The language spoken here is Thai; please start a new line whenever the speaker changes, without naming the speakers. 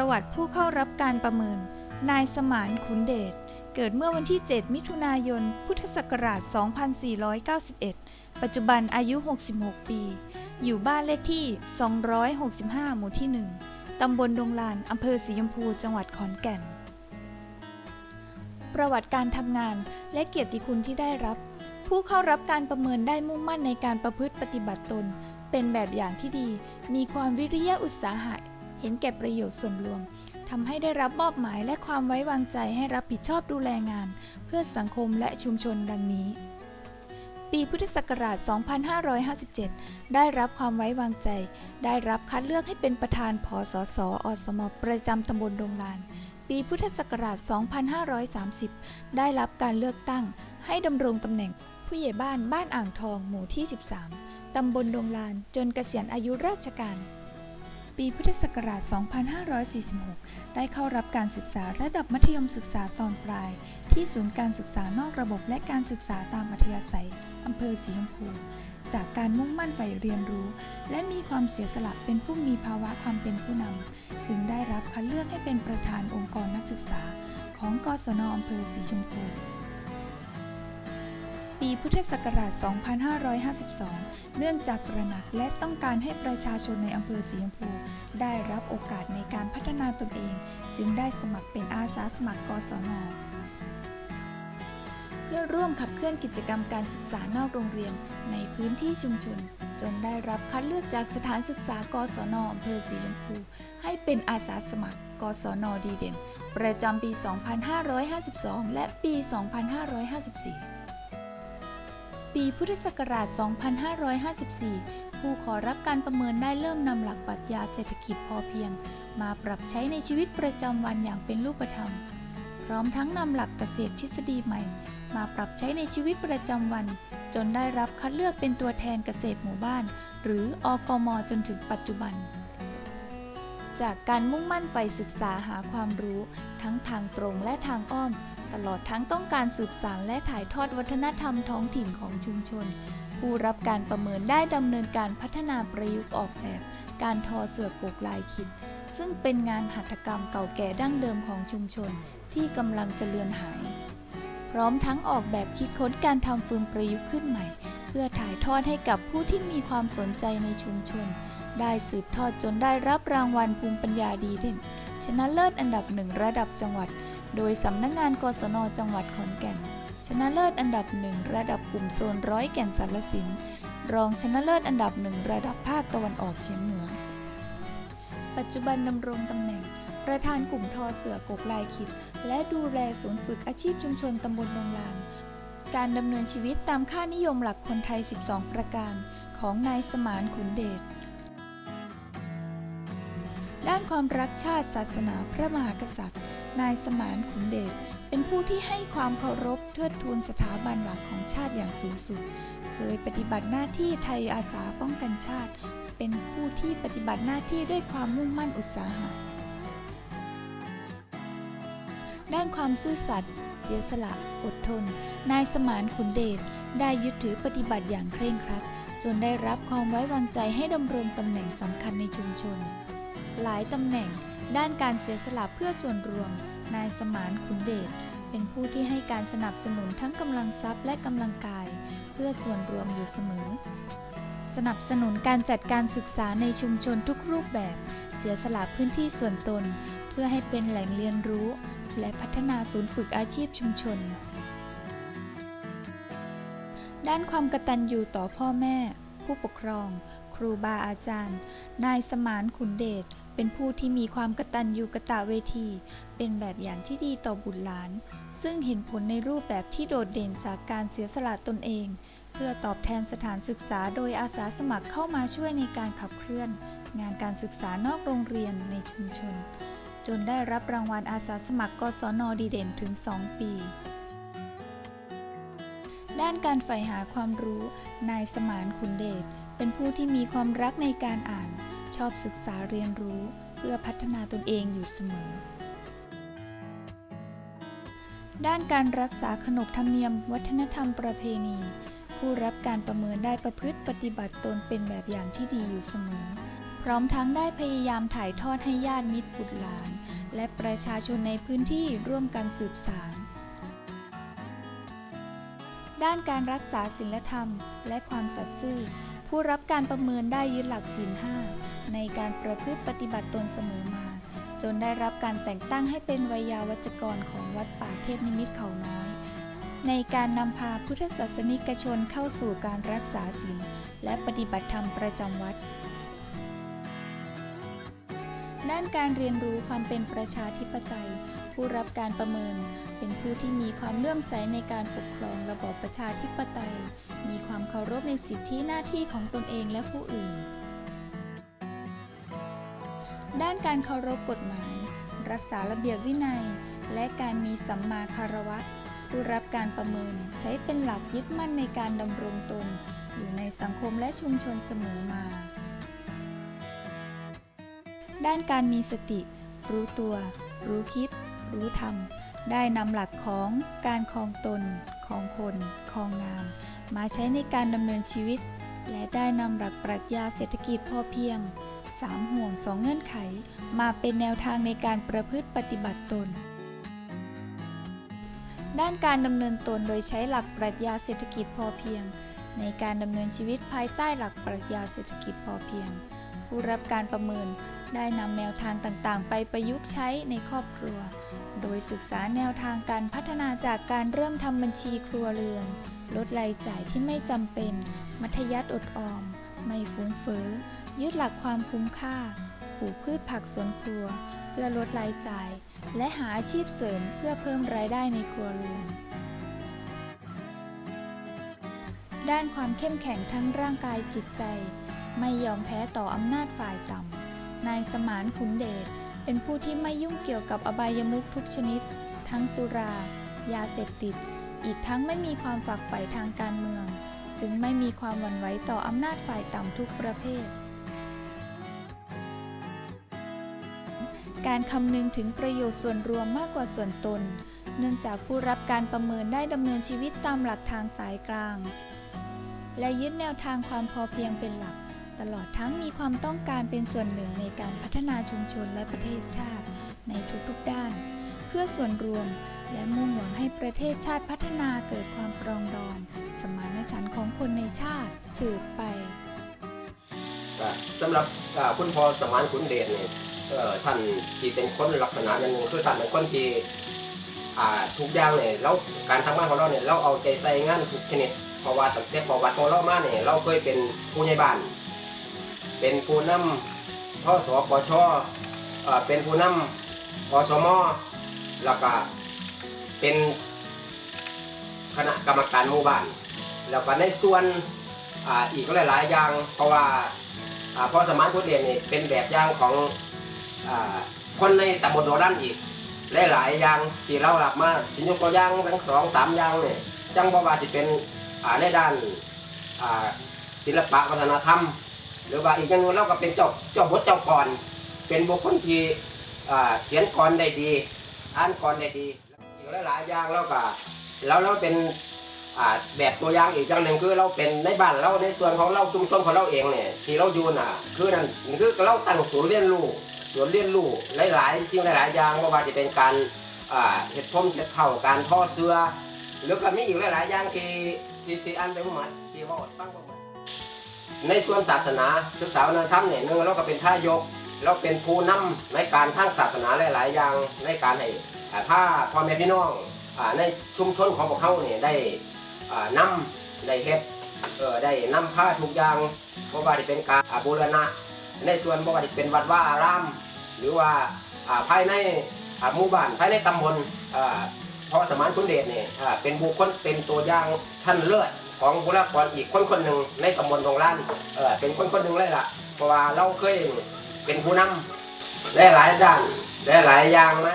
ประวัติผู้เข้ารับการประเมิน นายสมานขุนเดช เกิดเมื่อวันที่ 7 มิถุนายน พุทธศักราช 2491 ปัจจุบันอายุ 66 ปี อยู่บ้านเลขที่ 265 หมู่ที่ 1 ตำบลดงลาน อำเภอสีชมพู จังหวัดขอนแก่น ประวัติการทำงานและเกียรติคุณที่ได้รับ ผู้เข้ารับการประเมินได้มุ่งมั่นในการประพฤติปฏิบัติตน เป็นแบบอย่างที่ดี มีความวิริยะอุตสาหะ เห็นแก่ประโยชน์ส่วนรวมทำให้ได้รับมอบหมายและความไว้วางใจให้รับผิดชอบดูแลงาน เพื่อสังคมและชุมชนดังนี้ ปีพุทธศักราช 2557 ได้รับความไว้วางใจ ได้รับคัดเลือกให้เป็นประธานผอสสอสมประจำตำบลดงลาน ปีพุทธศักราช 2530 ได้รับการเลือกตั้งให้ดำรงตำแหน่งผู้ใหญ่บ้านบ้านอ่างทองหมู่ที่ 13 ตำบลดงลานจนเกษียณอายุราชการ ปีพุทธศักราช 2546 ได้เข้ารับการศึกษาระดับมัธยมศึกษาตอนปลาย ที่ศูนย์การศึกษานอกระบบและการศึกษาตามอัธยาศัยอำเภอสีชมพูจากการมุ่งมั่นใฝ่เรียนรู้ และมีความเสียสละเป็นผู้มีภาวะความเป็นผู้นำจึงได้รับคัดเลือกให้เป็นประธานองค์กรนักศึกษา ของกศนอำเภอสีชมพู ปีพุทธศักราช 2552 เนื่องจากตระหนักและต้องการให้ประชาชนในอำเภอสีชมพูได้รับโอกาสในการพัฒนาตนเอง จึงได้สมัครเป็นอาสาสมัครกศนเพื่อร่วมขับเคลื่อนกิจกรรมการศึกษานอกโรงเรียนในพื้นที่ชุมชน จนได้รับคัดเลือกจากสถานศึกษากศนอำเภอสีชมพูให้เป็นอาสาสมัครกศนดีเด่น ประจำปี 2552 และปี 2554 ปีพุทธศักราช 2554 ผู้ขอรับการประเมินได้เริ่มนำหลักปรัชญาเศรษฐกิจพอเพียง มาปรับใช้ในชีวิตประจำวันอย่างเป็นรูปธรรม พร้อมทั้งนำหลักเกษตรทฤษฎีใหม่ มาปรับใช้ในชีวิตประจำวัน จนได้รับคัดเลือกเป็นตัวแทนเกษตรหมู่บ้าน หรืออกม จนถึงปัจจุบันจากการมุ่งมั่นใฝ่ศึกษาหาความรู้ ทั้งทางตรงและทางอ้อม ตลอดทั้งต้องการสืบสานและถ่ายทอดวัฒนธรรมท้องถิ่นของชุมชน ผู้รับการประเมินได้ดำเนินการพัฒนาประยุกต์ออกแบบ การทอเสือกกลายขิด ซึ่งเป็นงานหัตถกรรมเก่าแก่ดั้งเดิมของชุมชน ที่กำลังจะเลือนหาย พร้อมทั้งออกแบบคิดค้นการทำฟืนประยุกต์ขึ้นใหม่ เพื่อถ่ายทอดให้กับผู้ที่มีความสนใจในชุมชน ได้สืบทอดจนได้รับรางวัลภูมิปัญญาดีเด่น ชนะเลิศอันดับหนึ่งระดับจังหวัด โดยสำนักงานกศนจังหวัดขอนแก่น ชนะเลิศอันดับหนึ่งระดับกลุ่มโซนร้อยแก่นสารสิน รองชนะเลิศอันดับหนึ่งระดับภาคตะวันออกเฉียงเหนือ ปัจจุบันดำรงตำแหน่ง ประธานกลุ่มทอเสือกกลายขิด และดูแลศูนย์ฝึกอาชีพชุมชนตำบลดงลาน การดำเนินชีวิตตามค่านิยมหลักคนไทย 12 ประการ ของนายสมานขุนเดชด้านความรักชาติศาสนาพระมหากษัตริย์ นายสมานขุนเดชเป็นผู้ที่ให้ความเคารพเทิดทูนสถาบันหลักของชาติอย่างสูงสุด เคยปฏิบัติหน้าที่ไทยอาสาป้องกันชาติ เป็นผู้ที่ปฏิบัติหน้าที่ด้วยความมุ่งมั่นอุตสาหะ ด้านความซื่อสัตย์เสียสละอดทน นายสมานขุนเดชได้ยึดถือปฏิบัติอย่างเคร่งครัด จนได้รับความไว้วางใจให้ดำรงตำแหน่งสำคัญในชุมชน หลายตำแหน่ง ด้านการเสียสละเพื่อส่วนรวม นายสมานขุนเดชเป็นผู้ที่ให้การสนับสนุนทั้งกำลังทรัพย์และกำลังกาย เพื่อส่วนรวมอยู่เสมอ สนับสนุนการจัดการศึกษาในชุมชนทุกรูปแบบ เสียสละพื้นที่ส่วนตน เพื่อให้เป็นแหล่งเรียนรู้ และพัฒนาศูนย์ฝึกอาชีพชุมชน ด้านความกตัญญูต่อพ่อแม่ ผู้ปกครอง ครูบาอาจารย์ นายสมานขุนเดช เป็นผู้ที่มีความกตัญญูกะตะเวที เป็นแบบอย่างที่ดีต่อบุตรหลาน ซึ่งเห็นผลในรูปแบบที่โดดเด่นจากการเสียสละตนเอง เพื่อตอบแทนสถานศึกษาโดยอาสาสมัครเข้ามาช่วยในการขับเคลื่อน งานการศึกษานอกโรงเรียนในชุมชน จนได้รับรางวัลอาสาสมัครกศนดีเด่นถึง 2 ปีด้านการใฝ่หาความรู้ นายสมานขุนเดช เป็นผู้ที่มีความรักในการอ่าน ชอบศึกษาเรียนรู้เพื่อพัฒนาตนเองอยู่เสมอ ด้านการรักษาขนบธรรมเนียม วัฒนธรรมประเพณี ผู้รับการประเมินได้ประพฤติปฏิบัติตนเป็นแบบอย่างที่ดีอยู่เสมอ พร้อมทั้งได้พยายามถ่ายทอดให้ญาติมิตรบุตรหลาน และประชาชนในพื้นที่ร่วมกันสืบสานด้านการรักษาศีลธรรม และความสัตย์ซื่อ ผู้รับการประเมินได้ยึดหลักศีลห้าในการประพฤติปฏิบัติตนเสมอมา จนได้รับการแต่งตั้งให้เป็นวิยาวัจกรของวัดป่าเทพนิมิตเขาน้อย ในการนำพาพุทธศาสนิกชนเข้าสู่การรักษาศีลและปฏิบัติธรรมประจำวัด ด้านการเรียนรู้ความเป็นประชาธิปไตย ผู้รับการประเมิน เป็นผู้ที่มีความเลื่อมใสในการปกครองระบอบประชาธิปไตย มีความเคารพในสิทธิหน้าที่ของตนเองและผู้อื่น ด้านการเคารพกฎหมาย รักษาระเบียบวินัย และการมีสัมมาคารวะ ผู้รับการประเมินใช้เป็นหลักยึดมั่นในการดำรงตน อยู่ในสังคมและชุมชนเสมอมา ด้านการมีสติ รู้ตัว รู้คิด รู้ธรรม ได้นำหลักของการครองตนของคนครองงานมาใช้ในการดำเนินชีวิต และได้นำหลักปรัชญาเศรษฐกิจพอเพียงสามห่วงสองเงื่อนไข มาเป็นแนวทางในการประพฤติปฏิบัติตน ด้านการดำเนินตนโดยใช้หลักปรัชญาเศรษฐกิจพอเพียง ในการดำเนินชีวิตภายใต้หลักปรัชญาเศรษฐกิจพอเพียง ผู้รับการประเมิน ได้นำแนวทางต่างๆ ไปประยุกต์ใช้ในครอบครัว โดยศึกษาแนวทางการพัฒนาจากการเริ่มทำบัญชีครัวเรือน ลดรายจ่ายที่ไม่จำเป็น มัธยัติอดออม ไม่ฟุ้งเฟ้อ ยึดหลักความคุ้มค่า ปลูกพืชผักสวนครัว เพื่อลดรายจ่าย และหาอาชีพเสริมเพื่อเพิ่มรายได้ในครัวเรือน ด้านความเข้มแข็งทั้งร่างกายจิตใจ ไม่ยอมแพ้ต่ออำนาจฝ่ายต่ำ นายสมานขุนเดช เป็นผู้ที่ไม่ยุ่งเกี่ยวกับอบายมุขทุกชนิด ทั้งสุรา ยาเสพติด อีกทั้งไม่มีความฝักใฝ่ทางการเมือง ซึ่งไม่มีความหวั่นไหวต่ออำนาจฝ่ายต่ำทุกประเภท การคำนึงถึงประโยชน์ส่วนรวมมากกว่าส่วนตน เนื่องจากผู้รับการประเมินได้ดำเนินชีวิตตามหลักทางสายกลาง และยึดแนวทางความพอเพียงเป็นหลัก ตลอดทั้งมีความต้องการเป็นส่วนหนึ่งในการพัฒนาชุมชนและประเทศชาติในทุกๆด้าน เพื่อส่วนรวมและมุ่งหวังให้ประเทศชาติพัฒนาเกิดความปรองดอง สมานฉันท์ของคนในชาติสืบไป
สำหรับคุณพ่อสมานขุนเดชเนี่ยท่านที่เป็นคนลักษณะอย่างหนึงคือท่านเป็นคนที่ทุกอย่างเนี่ยเราการทำงานของเราเนี่ยเราเอาใจใส่งานทุกชนิดเพราะว่าตั้งแต่ประวัติของเรามาเนี่ยเราเคยเป็นผู้ใหญ่บ้าน เป็นผู้นำพ่อสปชเอ่อเป็นผู้นำอสมแล้วก็เป็นคณะกรรมการหมู่บ้าน แล้วก็ในส่วนออีกหลายๆอย่าง เพราะว่าพอสมานพุทธเดชนี่เป็นแบบอย่างของอคนในตำบลโดรันอีกหลายๆอย่างที่เราหลับมาที่ยกตัวอย่างทั้งสองสามอย่างเนี่ยจังบอกว่าจะเป็นในด้านศิลปะวัฒนธรรม หรือว่าอีกอย่างหนึงเราก็เป็นเจ้าเจ้าบทเจ้ากรเป็นบุคคลที่อ่าเขียนกรได้ดีอ่านกรได้ดีอีกหลายๆอย่างแล้วก็แล้วเราเป็นแบบตัวอย่างอีกอย่างหนึ่งคือเราเป็นในบ้านเราในส่วนของเราชุมชนของเราเองเนี่ยที่เราอยู่น่ะ คือนั่นคือเราตั้งศูนย์เรียนรู้ศูนย์เรียนรู้หลายๆสิ่งหลายๆอย่างไม่ว่าจะเป็นการอ่าเห็ดพรมเห็ดเข่าการท่อเสื้อหรือก็มีอีกหลายๆอย่างที่ที่ที่อันไปหมดที่ว่าอดฟังหมด ในส่วนศาสนาศึกษาวัฒนธรรมเนี่ยนึงเราก็เป็นท่ายกเราเป็นผู้นำในการทางศาสนาหลาย ๆ อย่างในการให้อ่าถ้าพ่อแม่พี่น้องอในชุมชนของพวกเขาเนี่ยได้อ่านำได้เฮ็ดได้นำผ้าทุกอย่างบ่ว่าที่เป็นการบูรณะ ในส่วนบ่ว่าที่เป็นวัดว่าอาราม หรือว่าภายในหมู่บ้านภายในตำบลเพราะสมานคุณเดชเนี่ยเป็นบุคคลเป็นตัวอย่างท่านเลิศ ของบุรพรอีกคนคนหนึ่งในตำบลตรงล้านเออเป็นคนคนหนึ่งเลยล่ะ เพราะว่าเราเคยเป็นผู้นำได้หลายด้านได้หลายอย่างมา